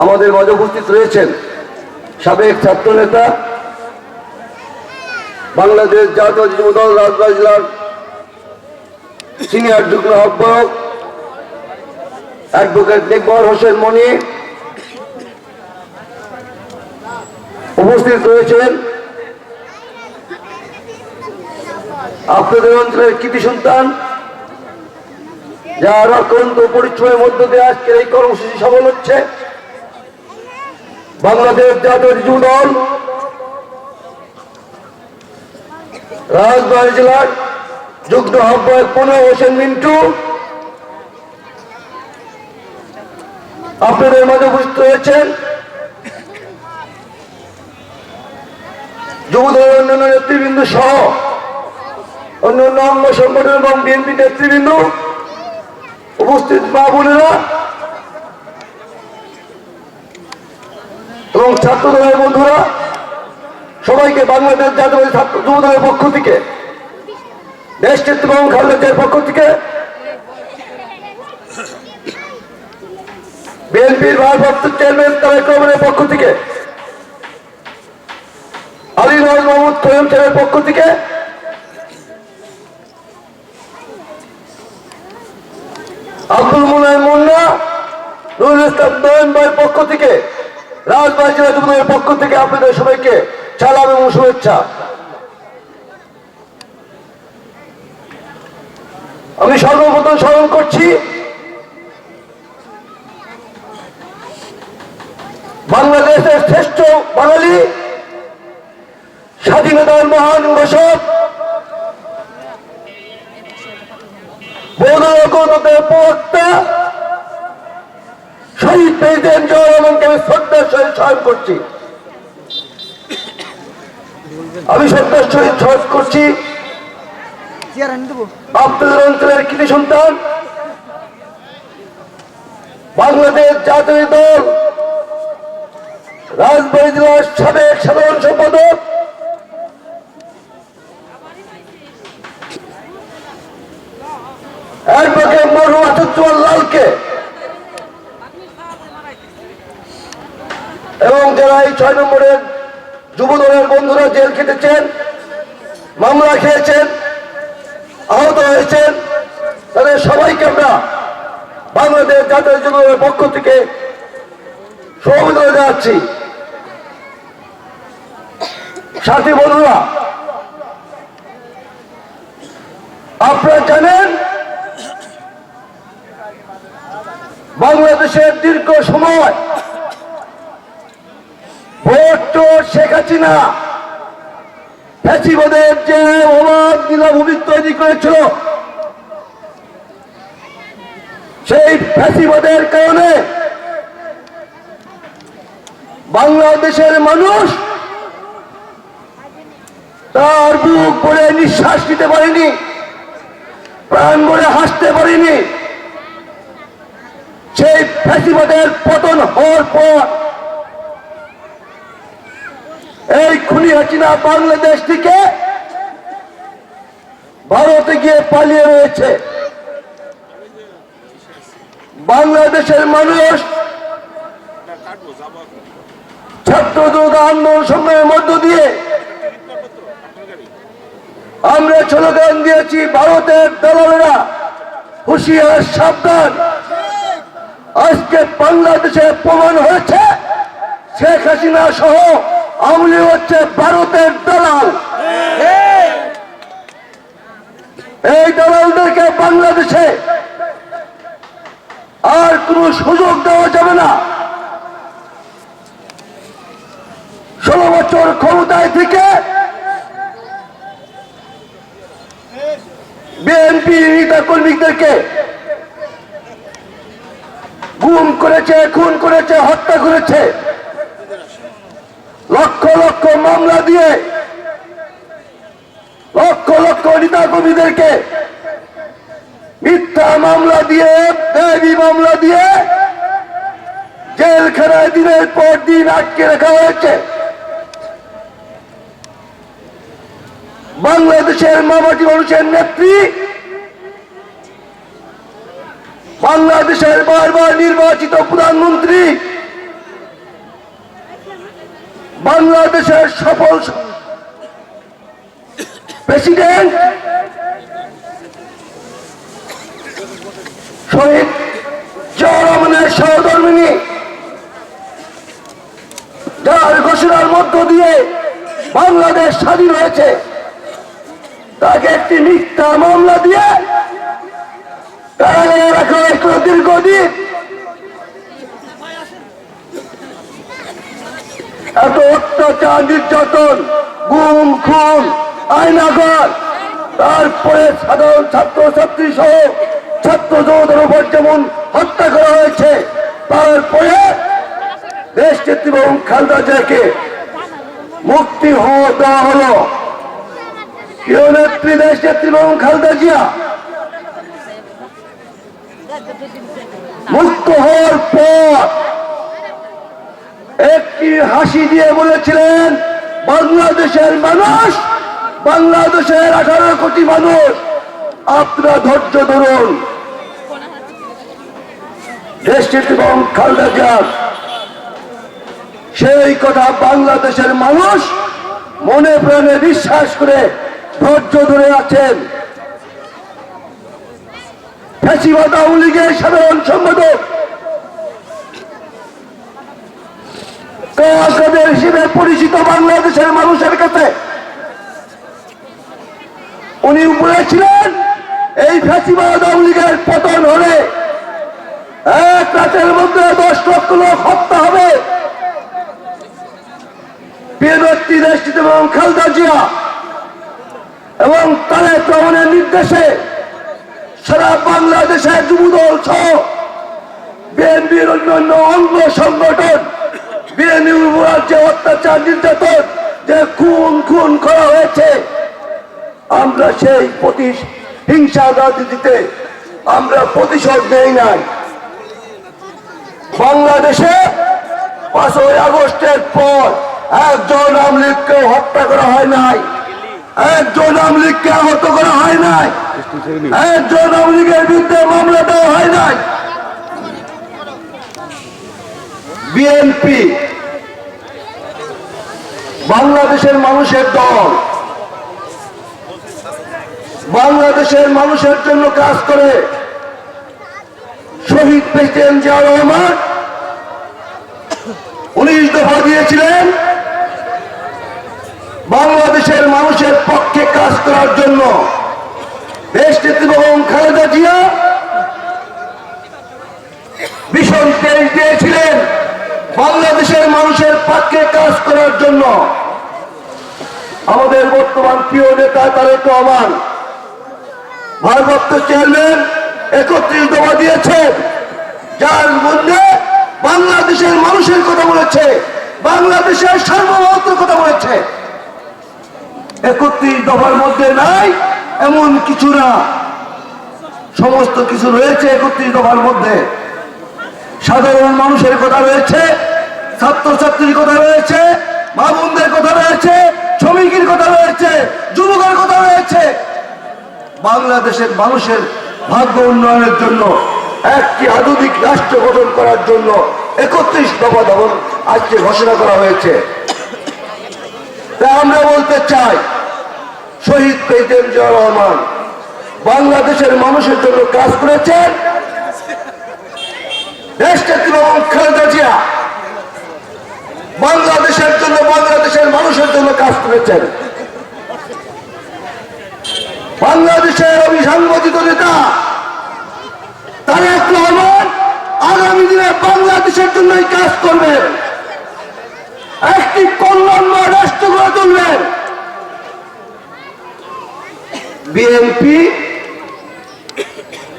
আমাদের মাঝে উপস্থিত রয়েছেন সাবেক ছাত্র নেতা বাংলাদেশ জাতীয় যুবদল রাজবাড়ী জেলার সিনিয়র যুগ্ম আহ্বায়ক অ্যাডভোকেট নেকবর হোসেন মনি উপস্থিত রয়েছেন। আপনাদের অঞ্চলের কৃতি সন্তান যারা অত্যন্ত পরিচয়ের মধ্য দিয়ে আজকের এই কর্মসূচি সফল হচ্ছে। বাংলাদেশ জাতীয় যুব দল রাজবাড়ী জেলার যুগ্ম আহ্বায়ক পনেরো হোসেন মিন্টু। আপনাদের মাঝে উপস্থিত রয়েছেন যুবদলের অন্যান্য নেতৃবৃন্দ সহ অন্যান্য অঙ্গ সংগঠন এবং বিএনপি নেতৃবৃন্দ। উপস্থিত মা বোনেরা এবং ছাত্র বন্ধুরা, সবাইকে বাংলাদেশ জাতীয় ছাত্র যুব দলের পক্ষ থেকে, দেশ এবং খালেদার পক্ষ থেকে, বিএনপির ভারপ্রাপ্ত চেয়ারম্যান তারেক রহমানের পক্ষ থেকে, আলী নওয়াজ মোহাম্মদ খৈম সাহেবের পক্ষ থেকে, আব্দুল মুনায় মুন্না, নুরুল ইসলাম নয়ন ভাইয়ের পক্ষ থেকে রাজবাড়ী জেলা যুবদলের পক্ষ থেকে আপনাদের সবাইকে সালাম এবং শুভেচ্ছা। আমি সর্বপ্রথম স্মরণ করছি, বাংলাদেশের শ্রেষ্ঠ বাঙালি, স্বাধীনতার মহান ঘোষক বৌদ্ধ প্রবক্তা শহীদ প্রেসিডেন্ট জিয়া রহমানকে আমি শ্রদ্ধার সহিত স্মরণ করছি। আমি শ্রদ্ধার সহিত স্মরণ করছি। আপনাদের অঞ্চলের কৃতি সন্তান। বাংলাদেশ জাতীয় দল। রাজবাড়ী জেলার সাবেক সাধারণ সম্পাদক অ্যাডভোকেট মরহুম আসাদুজ্জামান লালকে এবং যারা এই ছয় নম্বরের যুব দলের বন্ধুরা জেল খেটেছেন, মামলা খেয়েছেন, আহত হয়েছেন। তাদের সবাইকে আমরা বাংলাদেশ জাতীয় যুবদলের পক্ষ থেকে সহমতলে জানাচ্ছি। সাথী বন্ধুরা, আপনারা জানেন, বাংলাদেশের দীর্ঘ সময় ভোট শেখ সেই বাংলাদেশের মানুষ তার বুক ভরে নিঃশ্বাস নিতে পারেনি, প্রাণ ভরে হাসতে পারেনি। সেই ফ্যাসিবাদের পতন হওয়ার পর এই খুনি হাসিনা বাংলাদেশ থেকে ভারতে গিয়ে পালিয়ে রয়েছে। বাংলাদেশের মানুষ ছাত্র যুগ আন্দোলন সংগ্রামের মধ্য দিয়ে আমরা স্লোগান দিয়েছি, ভারতের দলালেরা হুশিয়ার, সাবধান। আজকে বাংলাদেশে প্রমাণ হয়েছে, শেখ হাসিনা সহ আমলি হচ্ছে ভারতের দালাল। এই দালালদেরকে বাংলাদেশে আর কোনো সুযোগ দেওয়া যাবে না। ষোলো বছর ক্ষমতায় থেকে বিএনপি নেতা কর্মীদেরকে গুম করেছে, খুন করেছে, হত্যা করেছে। লক্ষ লক্ষ মামলা দিয়ে, লক্ষ লক্ষ নেতা মিথ্যা মামলা দিয়ে মামলা দিয়ে জেলখানায় দিনের পর দিন আটকে রাখা হয়েছে। বাংলাদেশের মামাটি মানুষের নেত্রী, বাংলাদেশের বারবার নির্বাচিত প্রধানমন্ত্রী বাংলাদেশের সফল প্রেসিডেন্ট শহীদ জিয়া রহমানের সহধর্মিনী যার ঘোষণার মধ্য দিয়ে বাংলাদেশ স্বাধীন হয়েছে, তাকে একটি মিথ্যা মামলা দিয়ে কারাগারে রাখা হয়েছিল দীর্ঘদিন। এত অত্যাচার, নির্যাতন, গুম, খুন, আইনাগর। তারপরে সাধারণ ছাত্র ছাত্রী সহ ছাত্র জনতার উপর যেমন হত্যা করা হয়েছে, তারপরে দেশ নেত্রী এবং খালদা জিয়াকে মুক্তি হওয়া দেওয়া হলো। প্রিয় নেত্রী, দেশ নেত্রী এবং খালদা জিয়া মুক্ত হওয়ার পর একটি হাসি দিয়ে বলেছিলেন, বাংলাদেশের মানুষ, বাংলাদেশের আঠারো কোটি মানুষ, আপনারা ধৈর্য ধরুন। এবং খালদা সেই কথা বাংলাদেশের মানুষ মনে প্রাণে বিশ্বাস করে ধৈর্য ধরে আছেন। ফ্যাসিবাদ আওয়ামী লীগের সাধারণ সম্পাদক হিসেবে পরিচিত বাংলাদেশের মানুষের কাছে উনি বলেছিলেন এই ফ্যাসিবাদ আওয়ামী লীগের পতন হলে এক রাতের মধ্যে দশ লক্ষ লোক হত্যা হবে। এবং খালদা জিয়া এবং তারেক রহমানের নির্দেশে সারা বাংলাদেশের যুবদল সহ বিএনপির অন্যান্য অঙ্গ সংগঠন যে অত্যাচার নির্যাতন যে খুন খুন করা হয়েছে, আমরা সেই প্রতি হিংসা রাজনীতিতে আমরা প্রতিশোধ নেই নাই। বাংলাদেশে পাঁচই আগস্টের পর একজন আমলিগকে হত্যা করা হয় নাই। একজন আমলিগকে আহত করা হয় নাই। একজন আমলিগের বিরুদ্ধে মামলা দেওয়া হয় নাই। বিএনপি বাংলাদেশের মানুষের দল, বাংলাদেশের মানুষের জন্য কাজ করে শহীদ প্রেসিডেন্ট জিয়া রহমান। উনিশ দফা দিয়েছিলেন বাংলাদেশের মানুষের পক্ষে কাজ করার জন্য। দেশ নেত্রী খালেদা জিয়া ভীষণ তেজ দিয়েছিলেন। বাংলাদেশের মানুষের পক্ষে কাজ করার জন্য আমাদের বর্তমান প্রিয় নেতা তারেক রহমান ভারপ্রাপ্ত চেয়ারম্যান একত্রিশ দফা দিয়েছেন যার মধ্যে বাংলাদেশের মানুষের কথা বলেছে, বাংলাদেশের সার্বভৌমত্বের কথা বলেছে। একত্রিশ দফার মধ্যে নাই, এমন কিছু না। সমস্ত কিছু রয়েছে একত্রিশ দফার মধ্যে। সাধারণ মানুষের কথা রয়েছে, ছাত্রছাত্রীর কথা রয়েছে মা বোনদের কথা রয়েছে, শ্রমিকের কথা রয়েছে, যুবকের কথা রয়েছে। বাংলাদেশের মানুষের ভাগ্য উন্নয়নের জন্য, একটি আধুনিক রাষ্ট্র গঠন করার জন্য একত্রিশ দফা দমন আজকে ঘোষণা করা হয়েছে। তাই আমরা বলতে চাই, শহীদ প্রেসিডেন্ট জিয়া রহমান, বাংলাদেশের মানুষের জন্য কাজ করেছেন দেশনেত্রী এবং খালেদা জিয়া বাংলাদেশের জন্য বাংলাদেশের মানুষের জন্য কাজ করেছেন। বাংলাদেশের অবিসংগঠিত নেতা, তারেক রহমান আগামী দিনে বাংলাদেশের জন্যই কাজ করবেন। একটি কল্যাণময় রাষ্ট্র গড়ে তুলবেন। বিএনপি,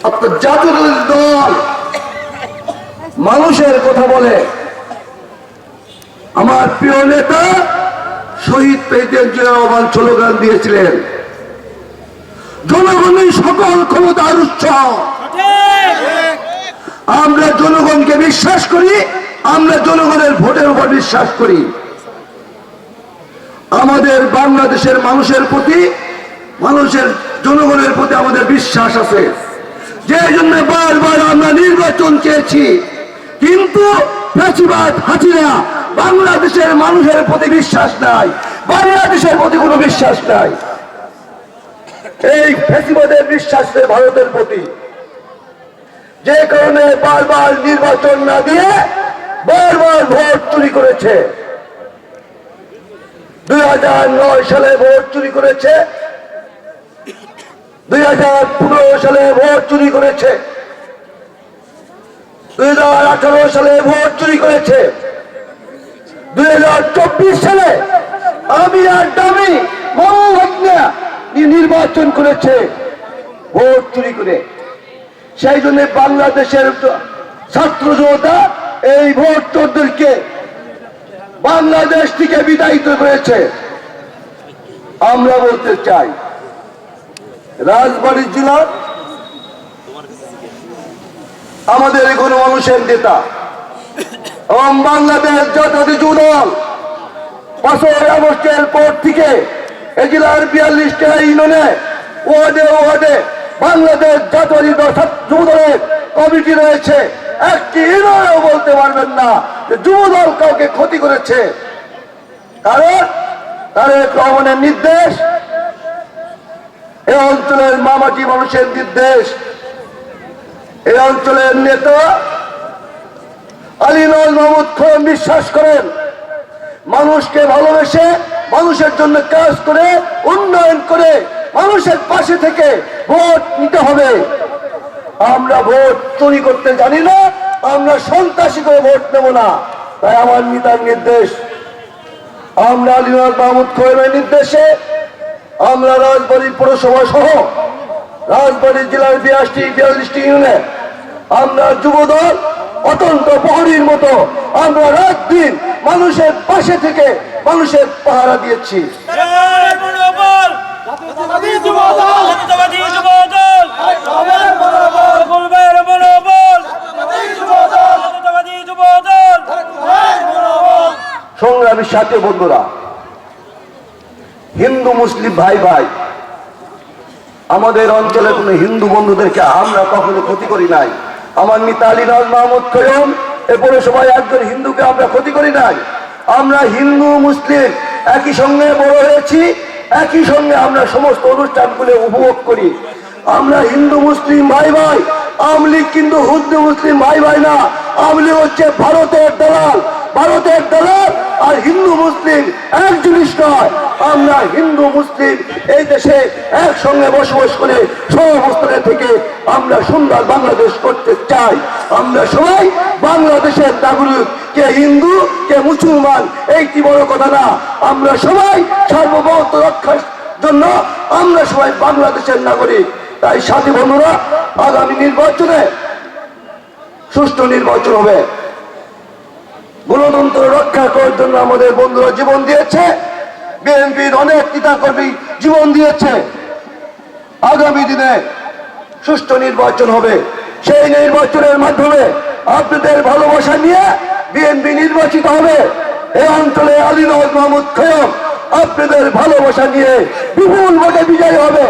আপনার জাতীয় দল মানুষের কথা বলে। আমার প্রিয় নেতা শহীদ রহমান স্লোগান দিয়েছিলেন, জনগণের সকল ক্ষমতার উৎস। আমরা জনগণকে বিশ্বাস করি, আমরা জনগণের ভোটের উপর বিশ্বাস করি। আমাদের বাংলাদেশের মানুষের প্রতি, মানুষের জনগণের প্রতি আমাদের বিশ্বাস আছে। যে জন্য বারবার আমরা নির্বাচন চেয়েছি। কিন্তু ফ্যাসিবাদ হাসিনা বাংলাদেশের মানুষের প্রতি বিশ্বাস নাই, বাংলাদেশের প্রতি কোনো বিশ্বাস নাই। এই ফেসিবাদের বিশ্বাস ভারতের প্রতি। যে কারণে বারবার নির্বাচন না দিয়ে বারবার ভোট চুরি করেছে। দুই হাজার নয় সালে ভোট চুরি করেছে। দুই হাজার পনেরো সালে ভোট চুরি করেছে। দুই হাজার আঠারো সালে ভোট চুরি করেছে। দুই হাজার চব্বিশ সালে আমি আর দামি নির্বাচন করেছে। ভোট চুরি করে। সেই জন্য বাংলাদেশের ছাত্র জনতা এই ভোট চোরদেরকে বাংলাদেশ থেকে বিদায়িত করেছে। আমরা বলতে চাই, রাজবাড়ী জেলার আমাদের কোনো মানুষের নেতা। এবং বাংলাদেশ জাতীয় যুবদল পাঁচই আগস্টের পর থেকে এই জেলার বিয়াল্লিশটা ইউনিয়নে ওয়ার্ডে ওয়ার্ডে বাংলাদেশ জাতীয় যুবদলের কমিটি রয়েছে। একটি ইউনিয়নেও বলতে পারবেন না যে যুবদল কাউকে ক্ষতি করেছে। কারণ তারেক রহমানের নির্দেশ, এই অঞ্চলের মামাটি মানুষের নির্দেশ এই অঞ্চলের নেতা আলিনুল মাহমুদ খান বিশ্বাস করেন, মানুষকে ভালোবেসে মানুষের জন্য কাজ করে, উন্নয়ন করে মানুষের পাশে থেকে ভোট নিতে হবে। আমরা ভোট চুরি করতে জানি না, আমরা সন্ত্রাসী করে ভোট নেব না। তাই আমার নেতার নির্দেশ, আমরা আলিনুল মাহমুদ খোয়েমের নির্দেশে আমরা রাজবাড়ী পৌরসভা সহ রাজবাড়ী জেলার বিয়াশটি বিয়াল্লিশটি ইউনিয়নে আমরা যুবদল অত্যন্ত প্রহরীর মতো আমরা রাত দিন মানুষের পাশে থেকে মানুষের পাহারা দিয়েছি। জয় মনোবল জাতীয়তাবাদী যুবদল জাতীয়তাবাদী যুবদল বলবের মনোবল সংগ্রামী সাথে বন্ধুরা হিন্দু মুসলিম ভাই ভাই আমাদের অঞ্চলে কোনো হিন্দু বন্ধুদেরকে আমরা কখনো ক্ষতি করি নাই। আমার নেতা আলীনাজ মাহমুদ কয়ম এ পৌরসভায় একজন হিন্দুকে আমরা ক্ষতি করি নাই। আমরা হিন্দু, মুসলিম একই সঙ্গে বড় হয়েছি, একই সঙ্গে আমরা সমস্ত অনুষ্ঠানগুলো উপভোগ করি। আমরা হিন্দু, মুসলিম ভাই ভাই, আওয়ামী লীগ কিন্তু হিন্দু মুসলিম ভাই ভাই না। আওয়ামী লীগ হচ্ছে ভারতের দালাল। ভারতের দালাল আর হিন্দু মুসলিম এক জিনিস নয়। আমরা হিন্দু মুসলিম এই দেশে একসঙ্গে বসবাস করে সহবস্থানে থেকে আমরা সুন্দর বাংলাদেশ করতে চাই। আমরা সবাই বাংলাদেশের নাগরিক, কে হিন্দু, কে মুসলমান, এইটি বড় কথা না। আমরা সবাই সার্বভৌমত্ব রক্ষার জন্য আমরা সবাই বাংলাদেশের নাগরিক। তাই সাথী বন্ধুরা, আগামী নির্বাচনে সুষ্ঠু নির্বাচন হবে। গণতন্ত্র রক্ষা করার জন্য আমাদের বন্ধুরা জীবন দিয়েছে। বিএনপির অনেক নেতাকর্মী জীবন দিয়েছে। আগামী দিনে সুষ্ঠু নির্বাচন হবে। সেই নির্বাচনের মাধ্যমে আপনাদের ভালোবাসা নিয়ে বিএনপি নির্বাচিত হবে। এই অঞ্চলে আলী নওয়াজ মাহমুদ খয়ম আপনাদের ভালোবাসা নিয়ে বিপুল ভোটে বিজয় হবে।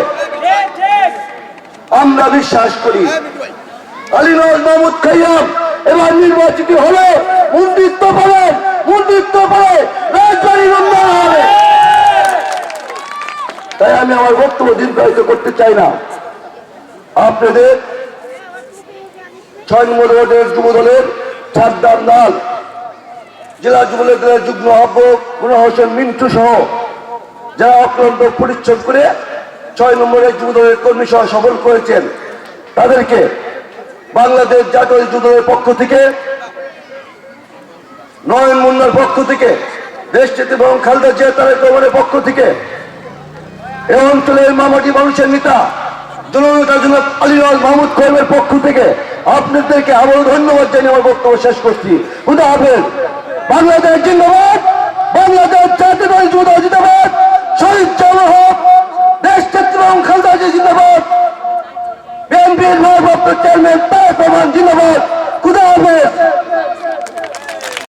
আমরা বিশ্বাস করি, আলী নওয়াজ মাহমুদ খাইয়াম এবার নির্বাচিত হলে মন্দিত্ব পাবেন মন্দিত্ব পাবে রাজবাড়ির উন্নয়ন হবে। তাই আমি আমার বক্তব্য দীর্ঘায়িত করতে চাই না। আপনাদের ছয় নম্বর ওয়ার্ডের যুব দলের সাদ্দাম লাল জেলা যুবলীগের যুগ্ম আহ্বক গুনা হোসেন মিন্টু সহ যারা অক্লান্ত পরিশ্রম করে ছয় নম্বরের যুবদলের কর্মী সহ সফল করেছেন, তাদেরকে বাংলাদেশ জাতীয় যুবদলের পক্ষ থেকে, নয়ন মুন্নার পক্ষ থেকে দেশটিতে এবং খালদা জিয়া তারেক রহমানের পক্ষ থেকে, এ অঞ্চলের মামাটি মানুষের নেতা, জননেতা আলিরাজ মাহমুদ খোয়েমের পক্ষ থেকে আপনাদেরকে আবারও ধন্যবাদ জানিয়ে আমার বক্তব্য শেষ করছি। খুদা হাফেজ। বাংলাদেশ জিন্দাবাদ। বাংলাদেশ জাতীয় জিন্দাবাদ। শহীদ জামা হোক দেশ এবং খালদা জিয়া জিন্দাবাদ। বিএনপির নয় চেয়ারম্যান তারেক রহমান জিন্দাবাদ। খুদা হাফেজ।